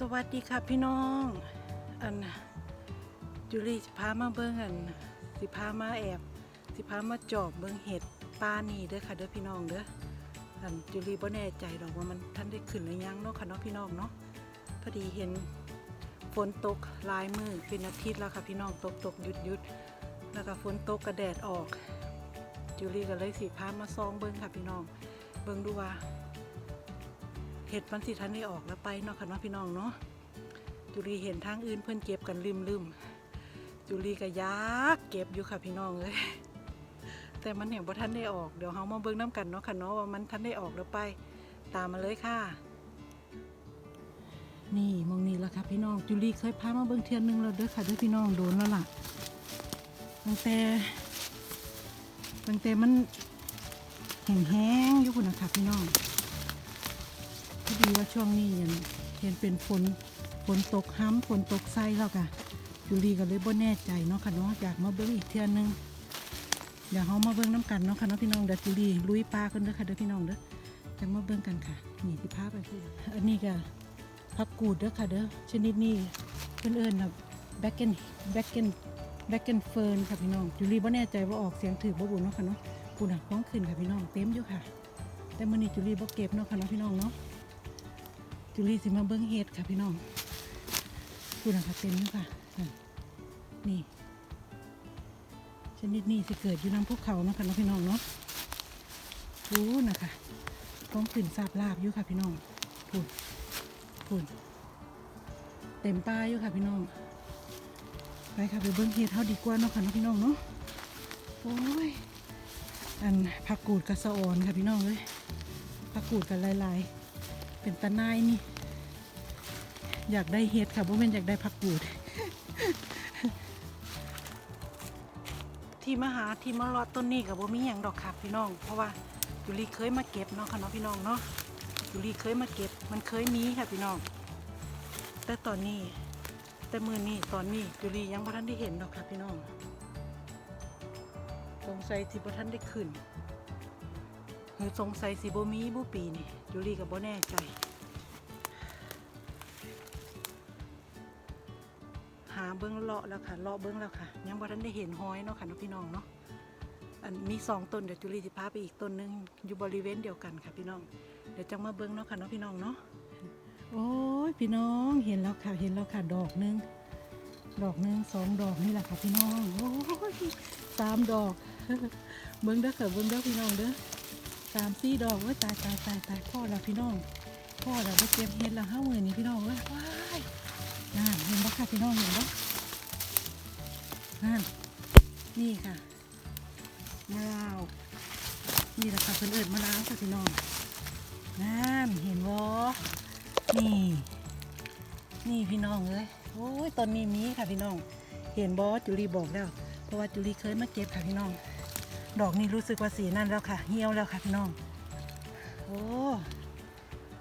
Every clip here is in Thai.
สวัสดีค่ะพี่น้อง อันจุลีพามาเบิ่งอัน สิพามาแอบ สิพามาจอบเบิ่งเห็ดปลานี่เด้อค่ะเด้อพี่น้องเด้ออันจุลีบ่แน่ใจดอกว่ามันท่านได้ขึ้นหรือยังเนาะค่ะเนาะพี่น้องเนาะพอดีเห็นฝนตกลายมือเป็นอาทิตย์แล้วค่ะพี่น้องตกตกหยุดหยุดแล้วก็ฝนตกกระแดดออก จุลีก็เลยสิพามาซองเบิ่งค่ะพี่น้อง เบิ่งดูว่า เห็ดมันสิทันได้ออกแล้วไปเนาะค่ะเนาะพี่น้องเนาะจุลีเห็นทางอื่นเพื่อนเก็บกันลืมลืมจุลีก็ยากเก็บอยู่ค่ะพี่น้องเลยแต่มันเห็นว่าท่านได้ออกเดี๋ยวเฮามาเบิ่งน้กันเนาะค่ะเนาะว่ามันทันได้ออกแล้วไป ตามมาเลยค่ะ นี่มองนี่แล้วค่ะพี่น้องจุลีเคยพามาเบิ่งเทือนหนึ่งแล้วเด้อค่ะเด้อพี่น้องโดนแล้วล่ะตั้งแต่ตั้งแต่มันแห้งๆอยู่คุณนะคะพี่น้อง ดีว่าช่วงนี้ยังเห็นเป็นฝนฝนตกห้ำฝนตกไส้แล้วค่ะจุลีก็เลยบ่แน่ใจเนาะค่ะเนาะอยากมาเบิ้งอีกเทื่อนึงเดี๋ยวเขามาเบิ้งน้ำกันเนาะค่ะเนาะพี่น้องเดี๋ยวจุลีลุยปลากันเด้อค่ะเด้อพี่น้องเด้อจะมาเบิ้งกันค่ะนี่ที่พาไปพี่อันนี้ก็ผักกูดเด้อค่ะเด้อชนิดนี้เพิ่นเอิ้นแบบแบ็กเกนแบ็กเกนแบ็กเกนเฟิร์นค่ะพี่น้องจุลีบ่แน่ใจว่าออกเสียงถือบ่บุญเนาะค่ะเนาะปูน่ะพ้องขึ้นค่ะพี่น้องเต็มอยู่ค่ะ แต่มื้อนี้จุลีบ่เก็บเนาะค่ะเนาะพี่น้องเนาะ จุลีสิมาเบิ้งเห็ดค่ะพี่น้องคุณนะคะเต็มอยู่ค่ะ นี่ชนิดนี้สิเกิดอยู่น้ำภูเขาเนาะคะเนาะพี่น้องเนาะรู้นะคะต้องขึ้นซาบลาบอยู่ค่ะพี่น้องพูนพูนเต็มป้ายอยู่ค่ะพี่น้อง ไปค่ะไปเบิ้งเห็ดเท่าดีกว่าเนาะค่ะเนาะพี่น้องเนาะโอ้ยอันผักกูดกระสออนค่ะพี่น้องเลยผักกูดกันลายๆ เป็นตะนายนี่ อยากได้เฮ็ดค่ะเพราะเป็นอยากได้ผักกูด ที่มาหาที่มาละต้นนี้กับบ่มีหยังดอกค่ะพี่น้อง เพราะว่าจุลีเคยมาเก็บเนาะค่ะเนาะพี่น้องเนาะจุลีเคยมาเก็บ มันเคยมีค่ะพี่น้อง แต่ตอนนี้ แต่มือนี้ตอนนี้จุลียังบ่ทันได้เห็นดอกค่ะพี่น้องสงสัยที่บ่ทันได้ขึ้น หรือสงสัยสิบมีบุปีนี่จูลี่กับบ่แน่ใจหาเบิ้งเลาะแล้วค่ะเลาะเบิ้งแล้วค่ะ ยังบ่ทันได้เห็นห้อยเนาะค่ะเนาะพี่น้องเนาะอันมีสองต้นเดี๋ยวจูลี่สิพาไปอีกต้นหนึงอยู่บริเวณเดียวกันค่ะพี่น้อง เดี๋ยวจังมาเบิ้งเนาะค่ะเนาะพี่น้องเนาะโอ้ยพี่น้องเห็นแล้วค่ะเห็นแล้วค่ะดอกหนึงดอกหนึงสองดอกนี่แหละค่ะพี่น้องโอ้ยสามดอก เบิ้งเด้อค่ะเบิ้งเด้อพี่น้องเด้อ สามสี่ดอกเว้ยตายตายตายตายพ่อเราพี่น้องพ่อเราไปเก็บเห็ดแล้วห้าหมื่นนี่พี่น้องเว้ยว้ายนั่นเห็นบ่ค่ะพี่น้องเห็นบ่นั่นนี่ค่ะมะลาวนี่แหละค่ะเพิ่นเอิญมะลาวค่ะพี่น้องนั่นเห็นบ่นี่ นี่พี่น้องเอ้ยโอ้ยตอนนี้มีค่ะพี่น้อง เห็นบ่จุลีบอกแล้ว เพราะว่าจุลีเคยมาเก็บค่ะพี่น้อง ดอกนี้รู้สึกว่าสีนั่นแล้วค่ะ เหี่ยวแล้วค่ะพี่น้อง โอ้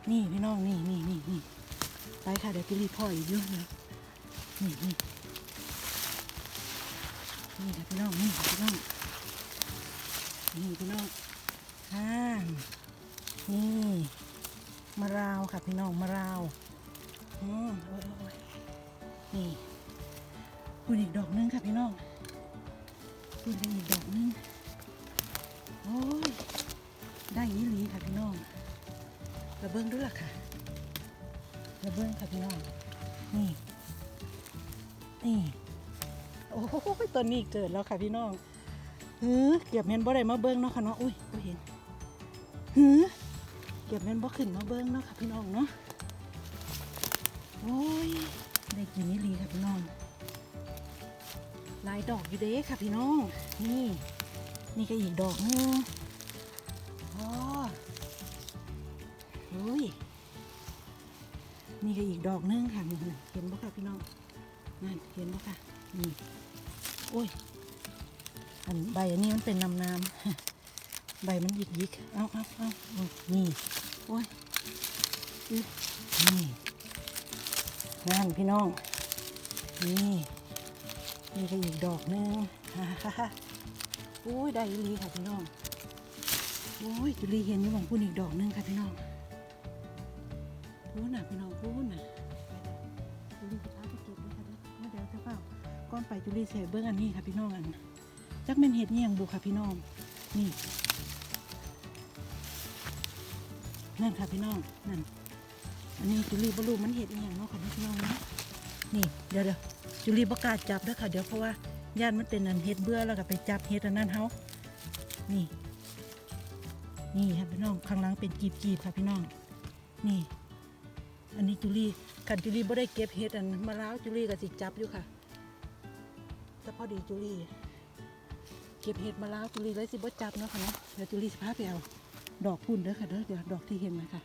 นี่พี่น้องนี่นี่นี่นี่ไปค่ะเดี๋ยวพี่รีพ่ออีกเยอะเลยนี่นี่นี่ค่ะพี่น้องนี่พี่น้องนี่พี่น้องอ่านี่มะราวค่ะพี่น้องมะราว นนี้เกิดแล้วค่ะพี่น้องหือเก็บเห็นบ่ได้มาเบิ้งเนาะค่ะเนาะอุ้ยบ่เห็นหือเก็บเห็นบ่ขึ้นมาเบิ้งเนาะค่ะพี่น้องเนาะโอ้ยได้กินยี่ลีค่ะพี่น้องหลายดอกอยู่เด้ค่ะพี่น้อง นี่นี่ก็อีกดอกนึงอ๋อเฮ้ยนี่ก็อีกดอกนึงค่ะเห็นบ่ค่ะพี่น้องนั่นเห็นบ่ค่ะนี่ อุ้ยอันใบอันนี้มันเป็นน้ำน้ำใบมันหยิกยิกเอาเอาเอาเอานี่โอ้ยอึ๊บนี่นั่นพี่น้อง นี่นี่ก็อีกดอกนึงฮ่าฮ่าฮ่าโอ้ยได้อีหลีค่ะพี่น้องโอ้ยจุลีเห็นอยู่หวังพูนอีกดอกนึงค่ะพี่น้องพูนน่ะพี่น้องพูนน่ะ ไปจุลีเสียเบิ้งอันนี้ค่ะพี่น้องอันจักเป็นเห็ดเงี้ยงบุค่ะพี่น้อง นี่ นั่นค่ะพี่น้อง นั่น อันนี้จุลีบรูมันเห็ดเงี้ยงเนาะค่ะพี่น้องนะนี่เดี๋ยวเดี๋ยวจุลีประกาศจับเด้อค่ะ เดี๋ยวเพราะว่าย่านมันเป็นอันเห็ดเบื่อแล้วก็ไปจับเห็ดอันนั้นเฮานี่ นี่ค่ะพี่น้องข้างหล่างเป็นกีบๆค่ะพี่น้อง นี่ อันนี้จุลีกันจุลีบ่ได้เก็บเห็ดอันมะล้าวจุลีก็สิจับอยู่ค่ะ แต่พอดีจุลีเก็บเห็ดมะล้วจุลีเลยสิบ่จับเนาะค่ะเนาะเดี๋ยวจุลีสิพาไปเอาดอกพุ่นเด้อค่ะเด้อเดี๋ยวดอกที่เห็นนะคะ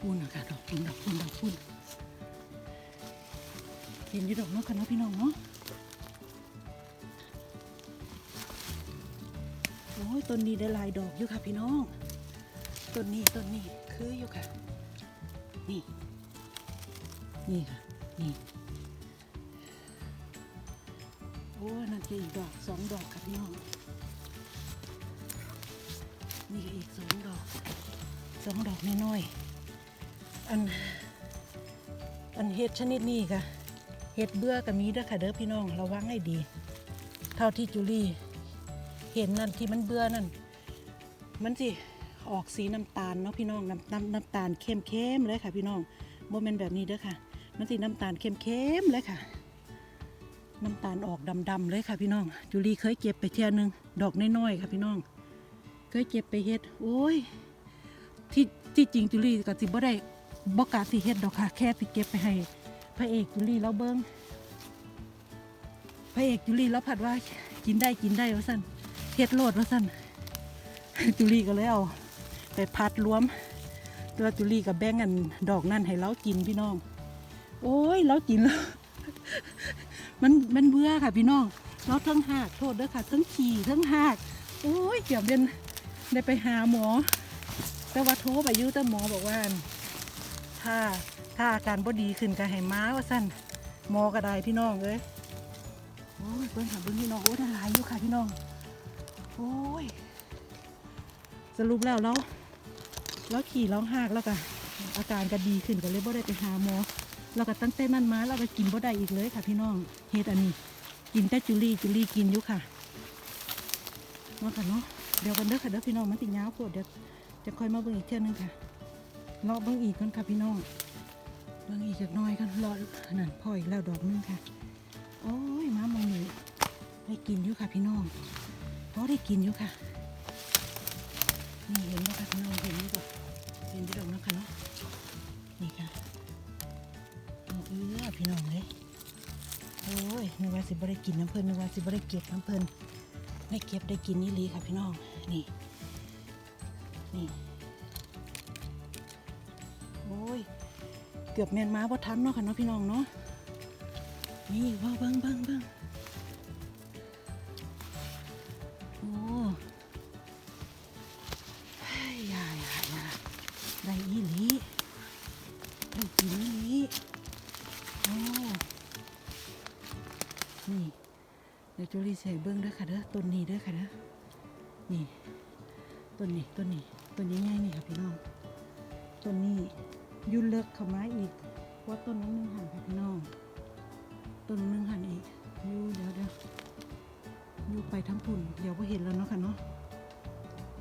พุ่นนะคะดอกพุ่นดอกพุ่นดอกพุ่นเห็นอยู่ดอกเนาะค่ะเนาะพี่น้องเนาะโอ้ยต้นนี้ได้ลายดอกอยู่ค่ะพี่น้องต้นนี้ต้นนี้คืออยู่ค่ะ นี่ นี่ค่ะ นี่ นั่นจะอีกดอกสองดอกค่ะพี่น้องนี่อีกสองดอกสองดอกน้อยๆอัน อันเห็ดชนิดนี้ค่ะเห็ดเบื่อกับมีเด้อค่ะเด้อพี่น้องระวังให้ดี เท่าที่จุลี่เห็นนั่นที่มันเบื่อนั่น มันสิออกสีน้ำตาลเนาะพี่น้องน้ำน้ำน้ำตาลเข้มๆเลยค่ะพี่น้องโมเมนต์แบบนี้เด้อค่ะ มันสิน้ำตาลเข้มเข้มๆเลยค่ะ น้ำตาลออกดำๆเลยค่ะพี่น้อง จุลีเคยเก็บไปเทียหนึง ดอกน้อยๆค่ะพี่น้อง เคยเก็บไปเฮ็ด โอ้ย ที่ที่จริงจุลีก็สิบ่ได้บ่กล้าสิเฮ็ดดอกค่ะ แค่สิเก็บไปให้พระเอกจุลีแล้วเบิ้งพระเอกจุลีแล้วผัดว่ากินได้กินได้ว่าสั่นเฮ็ดโลดว่าสั่นจุลีก็เลยเอาไปพัดรวมตัวจุลีกับแบ่งกันดอกนั่นให้เรากินพี่น้อง โอ้ยเรากินแล้ว มันมันเบื่อค่ะพี่น้องเราทั้งหากโทษเด้อค่ะทั้งขี่ทั้งหากโอ้ยเกือบเดินได้ไปหาหมอ แต่ว่าโทรไปยื้แต่หมอบอกว่า ถ้าถ้าอาการบ่ดีขึ้นก็ให้ม้าว่าสั่นหมอก็ได้พี่น้องเอ้ยโอ้ยเพิ่นหาเบิ่งพี่น้องโอ้ยได้หลายอยู่ค่ะพี่น้องโอ้ยสรุปแล้วแล้วแล้วขี่ร้องหากแล้วก็อาการก็ดีขึ้นก็เลยบ่ได้ไปหาหมอ แล้วก็ตั้งแต่นั้นมาเราก็กินบ่ได้อีกเลยค่ะ พี่น้องเฮ็ดอันนี้ กินแต่จุลี่จุลี่กินอยู่ค่ะเนาะค่ะเนาะเดี๋ยวกันเด้อค่ะเด้อพี่น้องมันติยาวโพดเดี๋ยวจะค่อยมาเบิ่งอีกเที่ยนึงค่ะรอเบิ่งอีกก่อนค่ะพี่น้องเบิ่งอีกจักน้อยกันรอนั่นพออีกแล้วดอกนึงค่ะ โอ้ยมามองนี่ได้กินอยู่ค่ะพี่น้องพอได้กินอยู่ค่ะนี่เห็นไหมคะพี่น้องเห็นไหมก่อนเห็นที่ดอกนะคะเนาะนี่ค่ะ เอาเอื้อพี่น้องเลยโอ้ยนึกว่าสิบ่ได้กินน้ำเพลินนึกว่าสิบ่ได้เก็บน้ำเพลินได้เก็บได้กินนี่ลีค่ะพี่น้อง นี่ นี่ โอ้ย เกือบแมนมาพอทันเนาะค่ะเนาะพี่น้องเนาะ นี่ว่าเบิ้งเบิ้งเบิ้ง ใส่เบิ้องด้อค่ะเด้อต้นนี้ด้อค่ะเด้อนี่ต้นนี้ต้นนี้ต้นนี้ง่ายนี่ค่ะพี่น้องต้นนี้ยุ่นเลิกเข้ามาอีกว่าต้นนั้นนึงห่างค่ะพี่น้องต้นนึงหันอีกยู่เดี๋ยวเดี๋ยวยู่ไปทั้งพุ่นเดี๋ยวพอเห็นแล้วเนาะค่ะเนาะ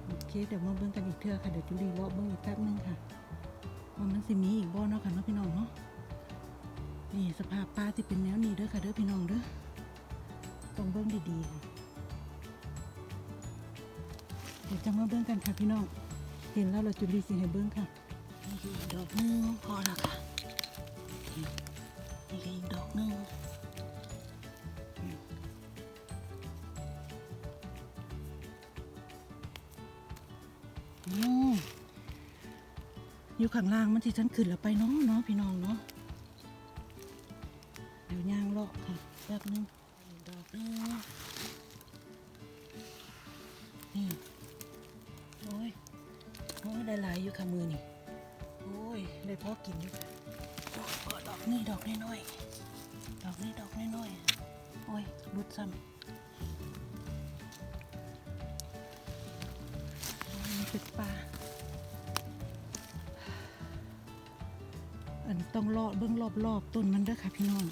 โอเคเดี๋ยวมาเบิ่งกันอีกเทื่อค่ะเดี๋ยวจุลีเลาะเบิ่งอีกแป๊บนึงค่ะว่ามันสิมีอีกบ่เนาะค่ะเนาะพี่น้องเนาะนี่สภาพปลาที่เป็นแนวนี้เด้อค่ะเด้อพี่น้องเด้อ ต้องเบิ่งดีๆค่ะเดี๋ยวจะมาเบิ่งกันค่ะพี่น้อง เห็นแล้วเราจุลีสิให้เบิ่งค่ะนี่ดอกหนึงพอแล้วค่ะนี่ก็อีกดอกหนึ่งอยู่ข้างล่างมันที่ฉันขึ้นแล้วไปเน้องเนาะพี่น้องเนาะเดี๋ยวย่างเลาะค่ะแป๊บนึง นี่โอ้ยโอ้ยได้หลายอยู่ค่ะมือนี่โอ้ยได้พอกินอยู่ค่ะดอกนี่ดอกน้อยๆดอกนี่ดอกน้อยๆโอ้ยรุดซ้ำโอ้ยมันเป็นปลาต้องเลาะเบื้องรอบๆต้นมันเด้อค่ะพี่น้อง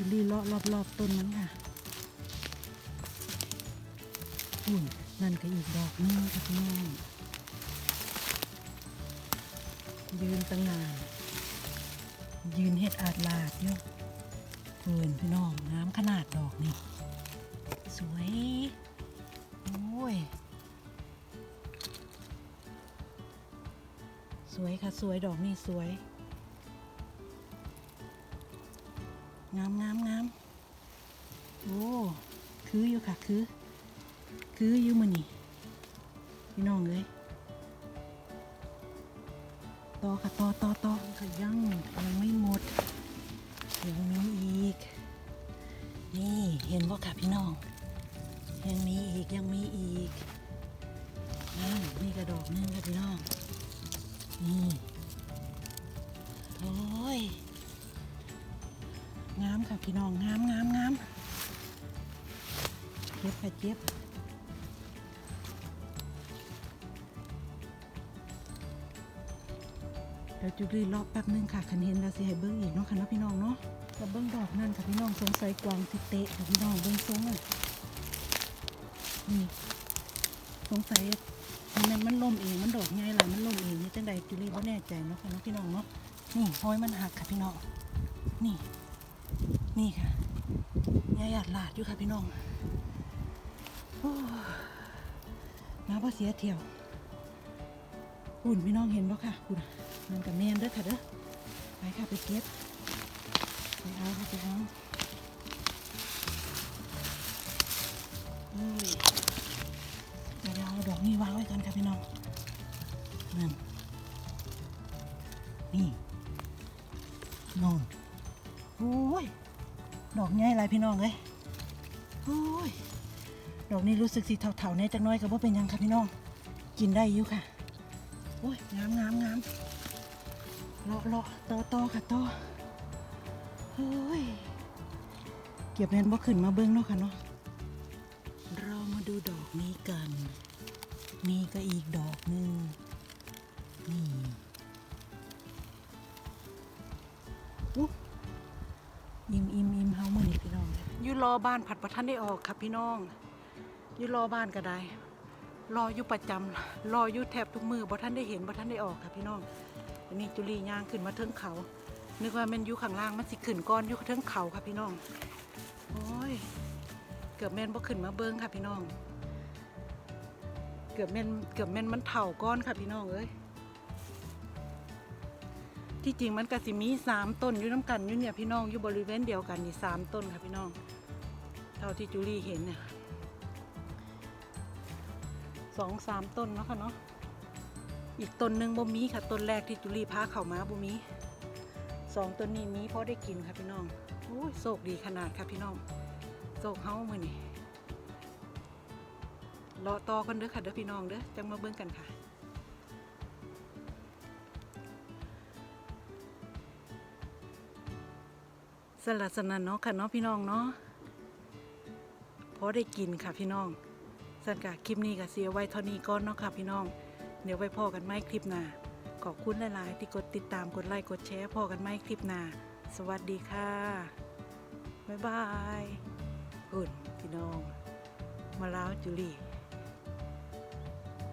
จุลีเลาะรอบๆต้นมันค่ะอุ่นนั่นก็อีกดอกนึงค่ะพี่น้องยืนตั้งนาน ยืนเฮ็ดอาดลาดอยู่เฟินพี่น้องน้ำขนาดดอกนี่ สวย โอ้ย สวยค่ะ สวยดอกนี่สวย งามงามงามโอ้คืออยู่ค่ะคือ คืออยู่มือนี่พี่น้องเลยต่อค่ะต่อต่อต่อค่ะยังยังไม่หมดยังมีอีก นี่เห็นว่าค่ะพี่น้อง ยังมีอีกยังมีอีกนี่นี่กระดอกนึงค่ะพี่น้องนี่โอ้ย งามค่ะพี่น้องงามงามงามเจ็บค่ะเจ็บเดี๋ยวจุลีรอบแป๊บนึงค่ะคันเห็นแล้วสิให้เบิ้งอีกเนาะค่ะเนาะพี่น้องเนาะแล้วเบิ้งดอกนั่นค่ะพี่น้องสงสัยกวางสิเตะค่ะพี่น้องเบิ้งทรงอะนี่สงสัยมันมันล่มเองมันดอกไงล่ะมันล่มเองนี่จังใดจุลีว่าแน่ใจเนาะค่ะเนาะพี่น้องเนาะนี่ห้อยมันหักค่ะพี่น้องนี่ นี่ค่ะยายหยาดหลาดอยู่ค่ะพี่น้องโอ้มาพ่เสียเที่ยวหุ่นพี่น้องเห็นบ่ค่ะหุ่นมันกับแมนเด้อค่ะเด้อไปค่ะไปเก็บไปเอาค่ะไปเอา น้องเลยโอ้ยดอกนี้รู้สึกสีเถาๆเนี่ยจักหน้อยกับว่าเป็นยังค่ะพี่น้อง กินได้อยู่ค่ะ โอ้ยงามงามงามเลาะเลาะต่อต่อค่ะต่อเฮ้ย เก็บเงินบ่ขึ้นมาเบิ้งเนาะค่ะเนาะ เรามาดูดอกนี้กันนี่ก็อีกดอกหนึ่งนี่อุ๊ยอิ่มอิ่มอิ่มเฮามื่อนี้พี่น้ อยู่รอบ้านผัดประทันได้ออกครับพี่น้องอยู่รอบ้านก็ได้รออยู่ประจำรออยู่แทบทุกมือบ่ท่านได้เห็นบ่ท่านได้ออกครับพี่น้องอันนี้จุลีย่างขึ้นมาเทิงเขา นึกว่ามันอยู่ข้างล่างมันสิขึ้นก้อนอยู่เทิงเขาครับพี่น้องโอ้ยเกือบแม่นบ่ขึ้นมาเบิ้งค่ะพี่น้อง เกือบแม่นเกือบแม่นมันเถ่าก้อนค่ะพี่น้องเอ้ยที่จริงมันก็สิมีสามต้นอยู่น้ำกันอยู่เนี่ยพี่น้องอยู่บริเวณเดียวกันนี่สามต้นค่ะพี่น้อง เท่าที่จูลี่เห็นเนี่ยสองสามต้นเนาะค่ะเนาะอีกต้นหนึ่งบ่มีค่ะต้นแรกที่จูลี่พาเข้ามาบ่มีสองต้นนี้มีเพราะได้กินค่ะพี่น้องโอ้ยโชคดีขนาดค่ะพี่น้องโชคเฮามือนี่รอต่อกันเด้อค่ะเด้อพี่น้องเด้อจังมาเบิ่งกันค่ะ สลัดสนันเนาะค่ะเนาะพี่น้องเนาะ พอได้กินค่ะพี่น้องสันกะคลิปนี้ก็เสียไว้เท่านี้ก่อนเนาะค่ะพี่น้อง เดี๋ยวไว้พอกันไหมคลิปหน้าขอบคุณหลายๆ ที่กดติดตามกดไลค์กดแชร์พอกันไหมคลิปหน้าสวัสดีค่ะบ๊ายบายอุ่นพี่น้องมาแล้วจุลี่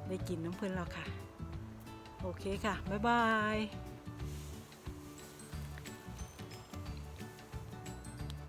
ได้กินน้ำเพื่อนแล้วค่ะ โอเคค่ะ บ๊ายบาย